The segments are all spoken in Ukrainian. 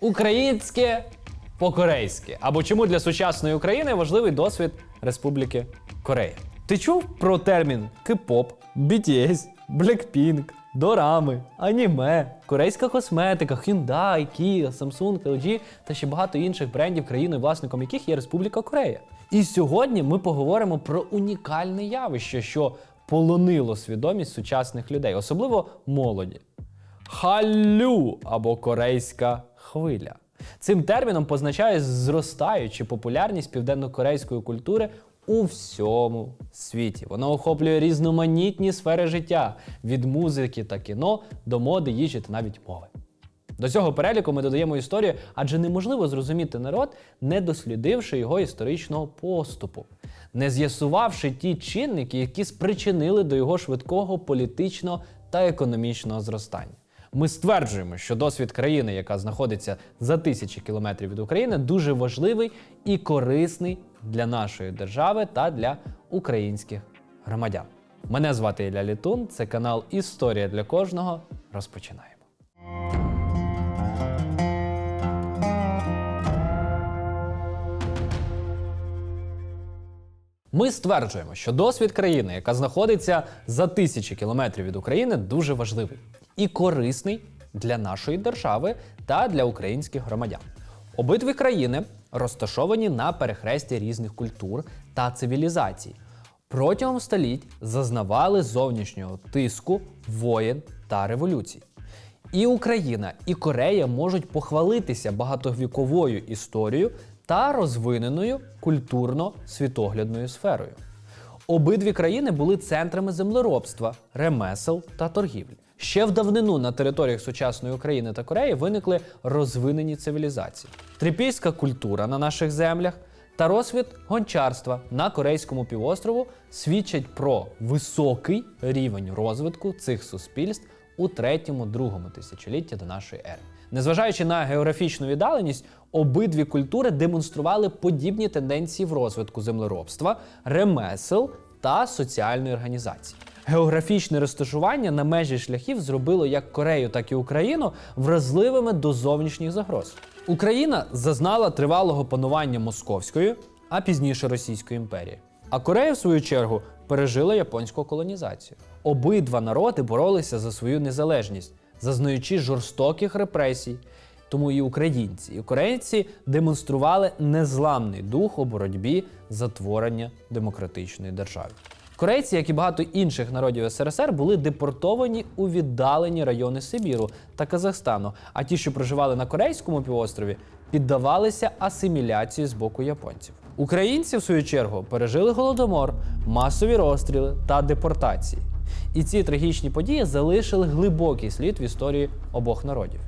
Українське по-корейськи. Або чому для сучасної України важливий досвід Республіки Корея? Ти чув про термін кей-поп, BTS, Blackpink, дорами, аніме, корейська косметика, Hyundai, Kia, Samsung, LG та ще багато інших брендів, країною власником яких є Республіка Корея. І сьогодні ми поговоримо про унікальне явище, що полонило свідомість сучасних людей, особливо молоді. Халлю або корейська хвиля. Цим терміном позначає зростаючу популярність південнокорейської культури у всьому світі. Вона охоплює різноманітні сфери життя від музики та кіно до моди, їжі та навіть мови. До цього переліку ми додаємо історію, адже неможливо зрозуміти народ, не дослідивши його історичного поступу, не з'ясувавши ті чинники, які спричинили до його швидкого політичного та економічного зростання. Ми стверджуємо, що досвід країни, яка знаходиться за тисячі кілометрів від України, дуже важливий і корисний для нашої держави та для українських громадян. Мене звати Ілля Літун, це канал Історія для кожного. Розпочинаємо. Ми стверджуємо, що досвід країни, яка знаходиться за тисячі кілометрів від України, дуже важливий і корисний для нашої держави та для українських громадян. Обидві країни розташовані на перехресті різних культур та цивілізацій. Протягом століть зазнавали зовнішнього тиску, воєн та революцій. І Україна, і Корея можуть похвалитися багатовіковою історією та розвиненою культурно-світоглядною сферою. Обидві країни були центрами землеробства, ремесел та торгівлі. Ще в давнину на територіях сучасної України та Кореї виникли розвинені цивілізації. Трипільська культура на наших землях та розквіт гончарства на Корейському півострову свідчать про високий рівень розвитку цих суспільств у третьому-другому тисячолітті до нашої ери. Незважаючи на географічну віддаленість, обидві культури демонстрували подібні тенденції в розвитку землеробства, ремесел та соціальної організації. Географічне розташування на межі шляхів зробило як Корею, так і Україну вразливими до зовнішніх загроз. Україна зазнала тривалого панування московської, а пізніше Російської імперії. А Корея, в свою чергу, пережила японську колонізацію. Обидва народи боролися за свою незалежність, зазнаючи жорстоких репресій. Тому і українці, і корейці демонстрували незламний дух у боротьбі за творення демократичної держави. Корейці, як і багато інших народів СРСР, були депортовані у віддалені райони Сибіру та Казахстану. А ті, що проживали на Корейському півострові, піддавалися асиміляції з боку японців. Українці, в свою чергу, пережили голодомор, масові розстріли та депортації. І ці трагічні події залишили глибокий слід в історії обох народів.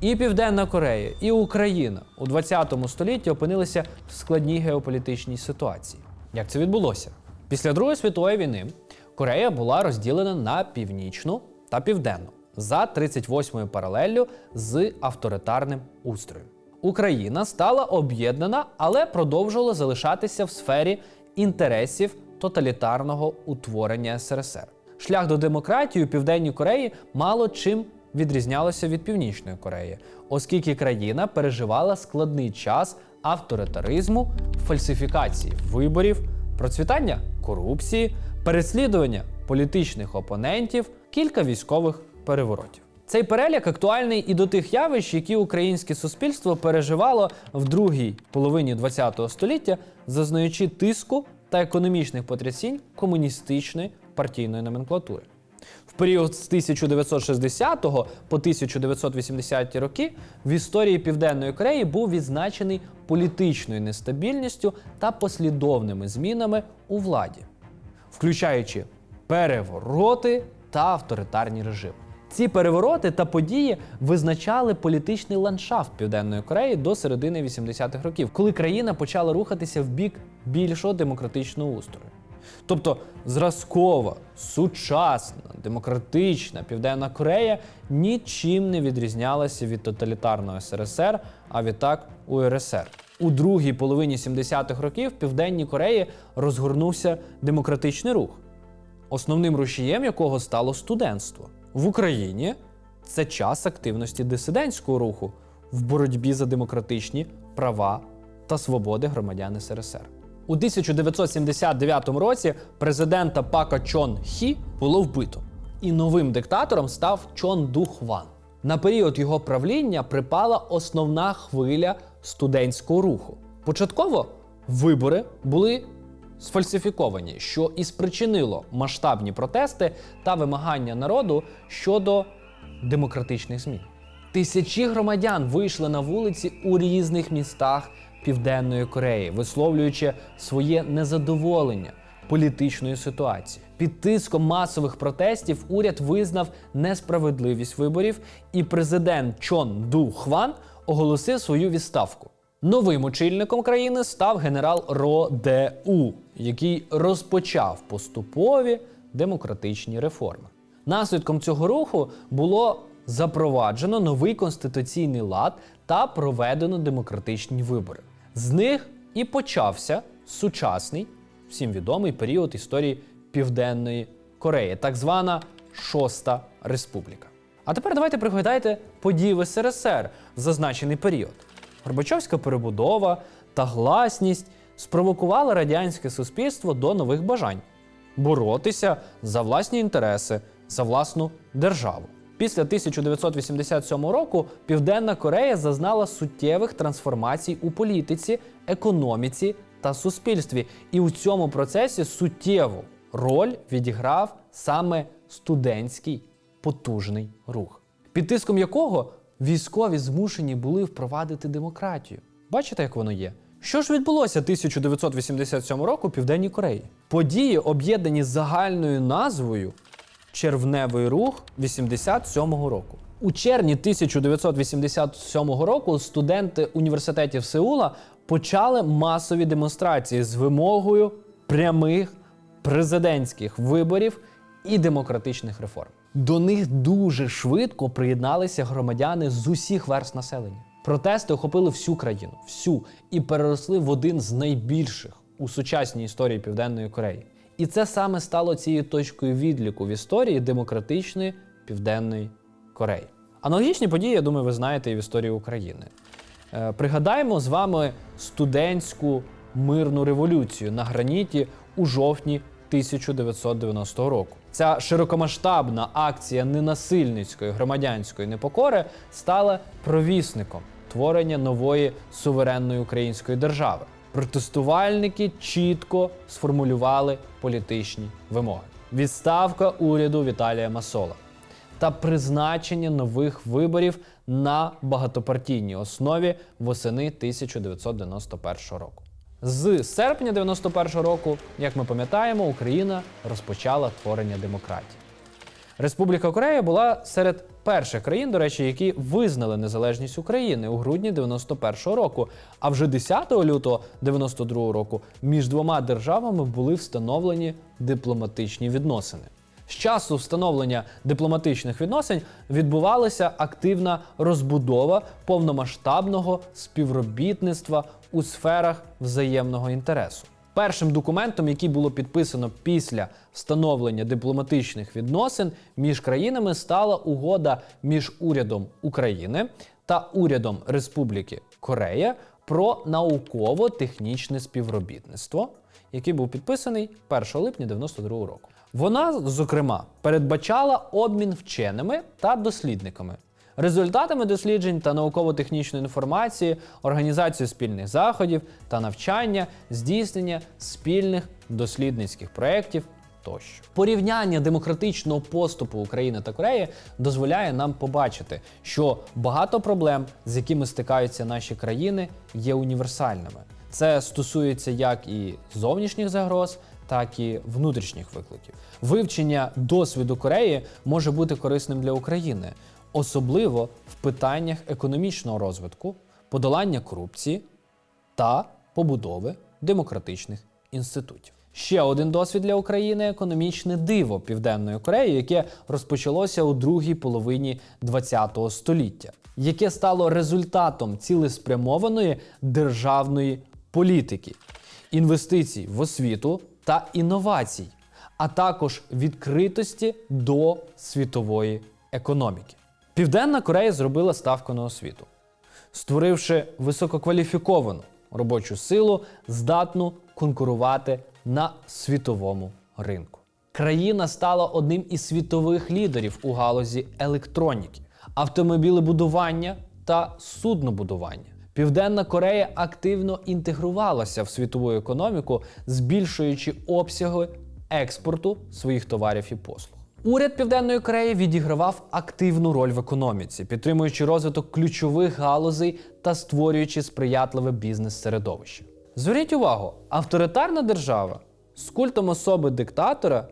І Південна Корея, і Україна у 20 столітті опинилися в складній геополітичній ситуації. Як це відбулося? Після Другої світової війни Корея була розділена на північну та південну за 38-ю паралеллю з авторитарним устроєм. Україна стала об'єднана, але продовжувала залишатися в сфері інтересів тоталітарного утворення СРСР. Шлях до демократії у Південній Кореї мало чим відрізнялося від Північної Кореї, оскільки країна переживала складний час авторитаризму, фальсифікації виборів, процвітання корупції, переслідування політичних опонентів, кілька військових переворотів. Цей перелік актуальний і до тих явищ, які українське суспільство переживало в другій половині ХХ століття, зазнаючи тиску та економічних потрясінь комуністичної партійної номенклатури. В період з 1960 по 1980 роки в історії Південної Кореї був відзначений політичною нестабільністю та послідовними змінами у владі, включаючи перевороти та авторитарні режими. Ці перевороти та події визначали політичний ландшафт Південної Кореї до середини 80-х років, коли країна почала рухатися в бік більшого демократичного устрою. Тобто зразкова, сучасна, демократична Південна Корея нічим не відрізнялася від тоталітарного СРСР, а відтак УРСР. У другій половині 70-х років в Південній Кореї розгорнувся демократичний рух, основним рушієм якого стало студентство. В Україні це час активності дисидентського руху. в боротьбі за демократичні права та свободи громадян СРСР. У 1979 році президента Пака Чон Хі було вбито, і новим диктатором став Чон Ду Хван. На період його правління припала основна хвиля студентського руху. Початково вибори були сфальсифіковані, що і спричинило масштабні протести та вимагання народу щодо демократичних змін. Тисячі громадян вийшли на вулиці у різних містах Південної Кореї, висловлюючи своє незадоволення політичною ситуацією. Під тиском масових протестів уряд визнав несправедливість виборів, і президент Чон Ду Хван оголосив свою відставку. Новим очільником країни став генерал Ро Де У, який розпочав поступові демократичні реформи. Наслідком цього руху було запроваджено новий конституційний лад та проведено демократичні вибори. З них і почався сучасний, всім відомий період історії Південної Кореї, так звана Шоста Республіка. А тепер давайте пригадайте події в СРСР в зазначений період. Горбачовська перебудова та гласність спровокували радянське суспільство до нових бажань боротися за власні інтереси, за власну державу. Після 1987 року Південна Корея зазнала суттєвих трансформацій у політиці, економіці та суспільстві. І у цьому процесі суттєву роль відіграв саме студентський потужний рух, під тиском якого військові змушені були впровадити демократію. Бачите, як воно є? Що ж відбулося 1987 року в Південній Кореї? Події, об'єднані загальною назвою Червневий рух 87-го року. У червні 1987 року студенти університетів Сеула почали масові демонстрації з вимогою прямих президентських виборів і демократичних реформ. До них дуже швидко приєдналися громадяни з усіх верст населення. Протести охопили всю країну, всю і переросли в один з найбільших у сучасній історії Південної Кореї. І це саме стало цією точкою відліку в історії демократичної Південної Кореї. Аналогічні події, я думаю, ви знаєте і в історії України. Е, Пригадаємо з вами студентську мирну революцію на граніті у жовтні 1990 року. Ця широкомасштабна акція ненасильницької громадянської непокори стала провісником творення нової суверенної української держави. Протестувальники чітко сформулювали політичні вимоги: відставка уряду Віталія Масола та призначення нових виборів на багатопартійній основі восени 1991 року. З серпня 91 року, як ми пам'ятаємо, Україна розпочала творення демократії. Республіка Корея була серед перших країн, до речі, які визнали незалежність України у грудні 91-го року. А вже 10 лютого 92-го року між двома державами були встановлені дипломатичні відносини. З часу встановлення дипломатичних відносин відбувалася активна розбудова повномасштабного співробітництва у сферах взаємного інтересу. Першим документом, який було підписано після встановлення дипломатичних відносин між країнами, стала угода між урядом України та урядом Республіки Корея про науково-технічне співробітництво, який був підписаний 1 липня 92 року. Вона, зокрема, передбачала обмін вченими та дослідниками, результатами досліджень та науково-технічної інформації, організацію спільних заходів та навчання, здійснення спільних дослідницьких проєктів тощо. Порівняння демократичного поступу України та Кореї дозволяє нам побачити, що багато проблем, з якими стикаються наші країни, є універсальними. Це стосується як і зовнішніх загроз, так і внутрішніх викликів. Вивчення досвіду Кореї може бути корисним для України, особливо в питаннях економічного розвитку, подолання корупції та побудови демократичних інститутів. Ще один досвід для України економічне диво Південної Кореї, яке розпочалося у другій половині ХХ століття, яке стало результатом цілеспрямованої державної політики, інвестицій в освіту та інновацій, а також відкритості до світової економіки. Південна Корея зробила ставку на освіту. створивши висококваліфіковану робочу силу, здатну конкурувати на світовому ринку. Країна стала одним із світових лідерів у галузі електроніки, автомобілебудування та суднобудування. Південна Корея активно інтегрувалася в світову економіку, збільшуючи обсяги експорту своїх товарів і послуг. Уряд Південної Кореї відігравав активну роль в економіці, підтримуючи розвиток ключових галузей та створюючи сприятливе бізнес-середовище. Зверніть увагу, авторитарна держава з культом особи диктатора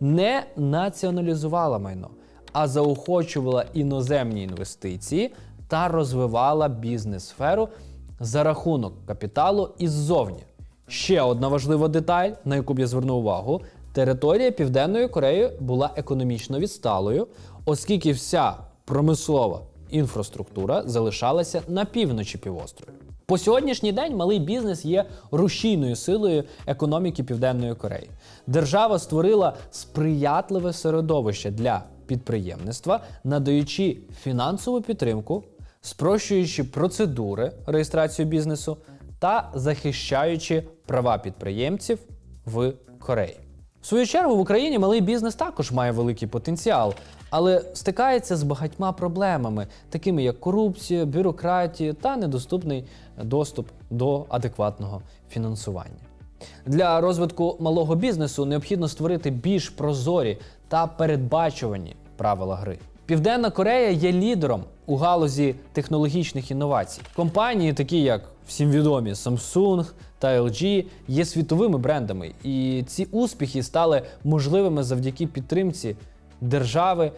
не націоналізувала майно, а заохочувала іноземні інвестиції та розвивала бізнес-сферу за рахунок капіталу іззовні. Ще одна важлива деталь, на яку б я звернув увагу: територія Південної Кореї була економічно відсталою, оскільки вся промислова інфраструктура залишалася на півночі півострову. По сьогоднішній день малий бізнес є рушійною силою економіки Південної Кореї. Держава створила сприятливе середовище для підприємництва, надаючи фінансову підтримку, спрощуючи процедури реєстрації бізнесу та захищаючи права підприємців в Кореї. В свою чергу в Україні малий бізнес також має великий потенціал, але стикається з багатьма проблемами, такими як корупція, бюрократія та недоступний доступ до адекватного фінансування. Для розвитку малого бізнесу необхідно створити більш прозорі та передбачувані правила гри. Південна Корея є лідером у галузі технологічних інновацій. Компанії, такі як всім відомі Samsung та LG, є світовими брендами, і ці успіхи стали можливими завдяки підтримці держави,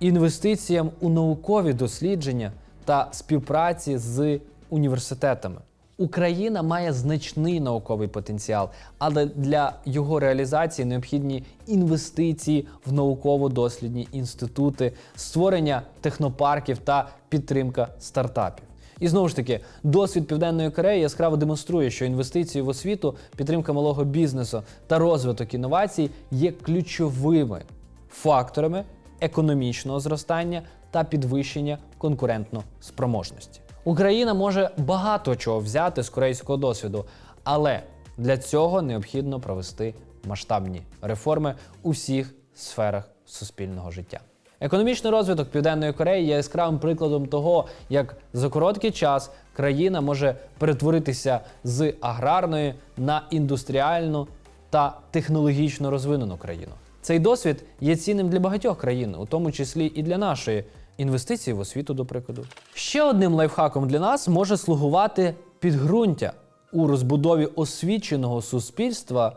інвестиціям у наукові дослідження та співпраці з університетами. Україна має значний науковий потенціал, але для його реалізації необхідні інвестиції в науково-дослідні інститути, створення технопарків та підтримка стартапів. І знову ж таки, досвід Південної Кореї яскраво демонструє, що інвестиції в освіту, підтримка малого бізнесу та розвиток інновацій є ключовими факторами економічного зростання та підвищення конкурентно-спроможності. Україна може багато чого взяти з корейського досвіду, але для цього необхідно провести масштабні реформи у всіх сферах суспільного життя. Економічний розвиток Південної Кореї є яскравим прикладом того, як за короткий час країна може перетворитися з аграрної на індустріальну та технологічно розвинену країну. Цей досвід є цінним для багатьох країн, у тому числі і для нашої інвестиції в освіту, до прикладу. Ще одним лайфхаком для нас може слугувати підґрунтя у розбудові освіченого суспільства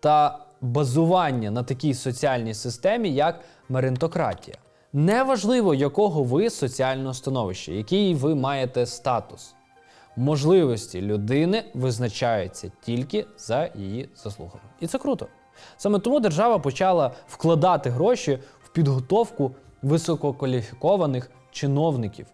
та базування на такій соціальній системі, як мерентократія. Неважливо, якого ви соціального становища, який ви маєте статус. Можливості людини визначаються тільки за її заслугами. І це круто. Саме тому держава почала вкладати гроші в підготовку висококваліфікованих чиновників,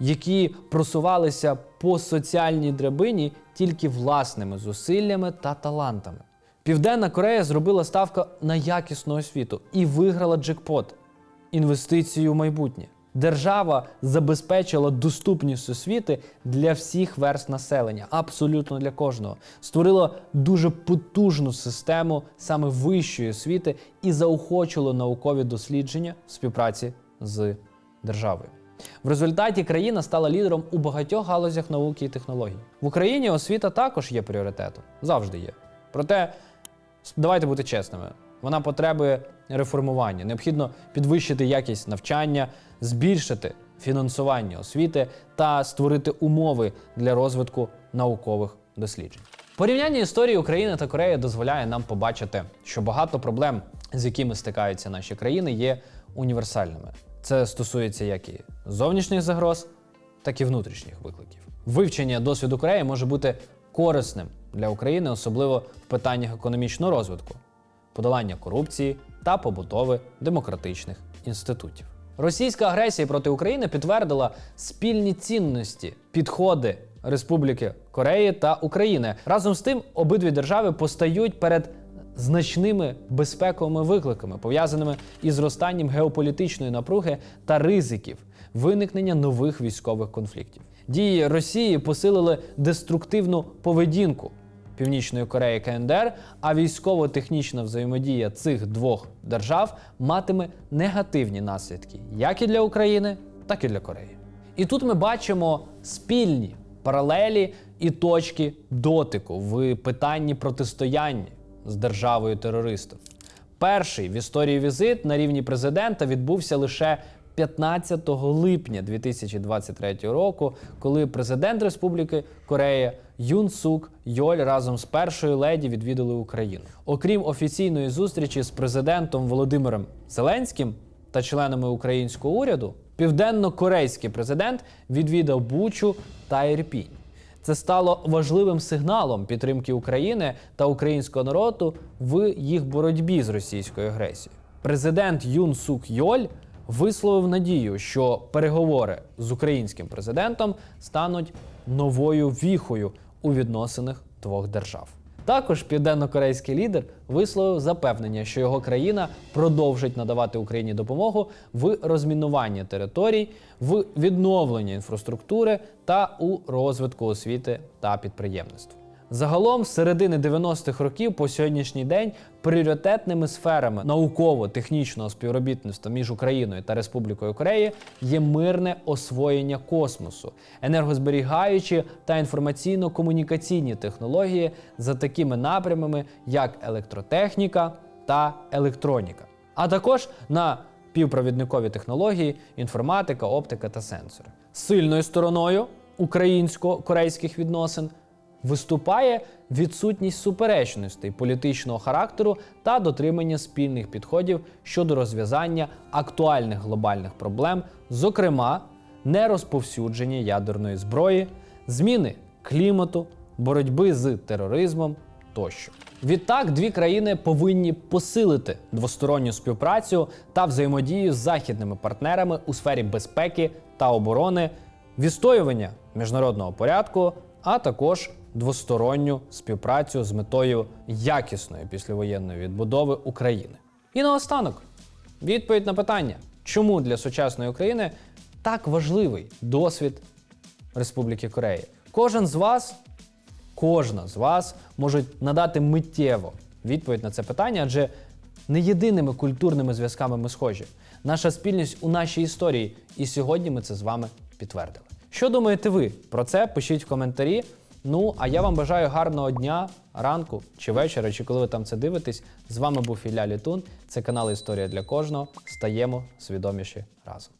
які просувалися по соціальній драбині тільки власними зусиллями та талантами. Південна Корея зробила ставку на якісну освіту і виграла джекпот інвестиції у майбутнє. Держава забезпечила доступність освіти для всіх верст населення, абсолютно для кожного. Створила дуже потужну систему саме вищої освіти і заохочила наукові дослідження в співпраці з державою. В результаті країна стала лідером у багатьох галузях науки і технологій. В Україні освіта також є пріоритетом, завжди є. Проте давайте бути чесними. Вона потребує реформування. Необхідно підвищити якість навчання, збільшити фінансування освіти та створити умови для розвитку наукових досліджень. Порівняння історії України та Кореї дозволяє нам побачити, що багато проблем, з якими стикаються наші країни, є універсальними. Це стосується як і зовнішніх загроз, так і внутрішніх викликів. Вивчення досвіду Кореї може бути корисним для України, особливо в питаннях економічного розвитку подолання корупції та побудови демократичних інститутів. Російська агресія проти України підтвердила спільні цінності, підходи Республіки Кореї та України. Разом з тим, обидві держави постають перед значними безпековими викликами, пов'язаними із зростанням геополітичної напруги та ризиків виникнення нових військових конфліктів. Дії Росії посилили деструктивну поведінку Північної Кореї КНДР, а військово-технічна взаємодія цих двох держав матиме негативні наслідки як і для України, так і для Кореї. І тут ми бачимо спільні паралелі і точки дотику в питанні протистояння з державою терористом. Перший в історії візит на рівні президента відбувся лише 15 липня 2023 року, коли президент Республіки Корея Юн Сук Йоль разом з першою леді відвідали Україну. Окрім офіційної зустрічі з президентом Володимиром Зеленським та членами українського уряду, південно-корейський президент відвідав Бучу та Ірпінь. Це стало важливим сигналом підтримки України та українського народу в їх боротьбі з російською агресією. Президент Юн Сук Йоль висловив надію, що переговори з українським президентом стануть новою віхою у відносинах двох держав. Також південно-корейський лідер висловив запевнення, що його країна продовжить надавати Україні допомогу в розмінуванні територій, в відновленні інфраструктури та у розвитку освіти та підприємництва. Загалом, з середини 90-х років по сьогоднішній день пріоритетними сферами науково-технічного співробітництва між Україною та Республікою Корея є мирне освоєння космосу, енергозберігаючі та інформаційно-комунікаційні технології за такими напрямами, як електротехніка та електроніка, а також на півпровідникові технології, інформатика, оптика та сенсори. Сильною стороною українсько-корейських відносин виступає відсутність суперечностей політичного характеру та дотримання спільних підходів щодо розв'язання актуальних глобальних проблем, зокрема нерозповсюдження ядерної зброї, зміни клімату, боротьби з тероризмом тощо. Відтак, дві країни повинні посилити двосторонню співпрацю та взаємодію з західними партнерами у сфері безпеки та оборони, відстоювання міжнародного порядку, а також двосторонню співпрацю з метою якісної післявоєнної відбудови України. І наостанок відповідь на питання, чому для сучасної України так важливий досвід Республіки Корея. Кожен з вас, кожна з вас може надати миттєво відповідь на це питання, адже не єдиними культурними зв'язками ми схожі. Наша спільність у нашій історії, і сьогодні ми це з вами підтвердили. Що думаєте ви про це? Пишіть в коментарі. Ну, а я вам бажаю гарного дня, ранку чи вечора, чи коли ви там це дивитесь. З вами був Ілля Літун. Це канал Історія для кожного. Стаємо свідоміші разом.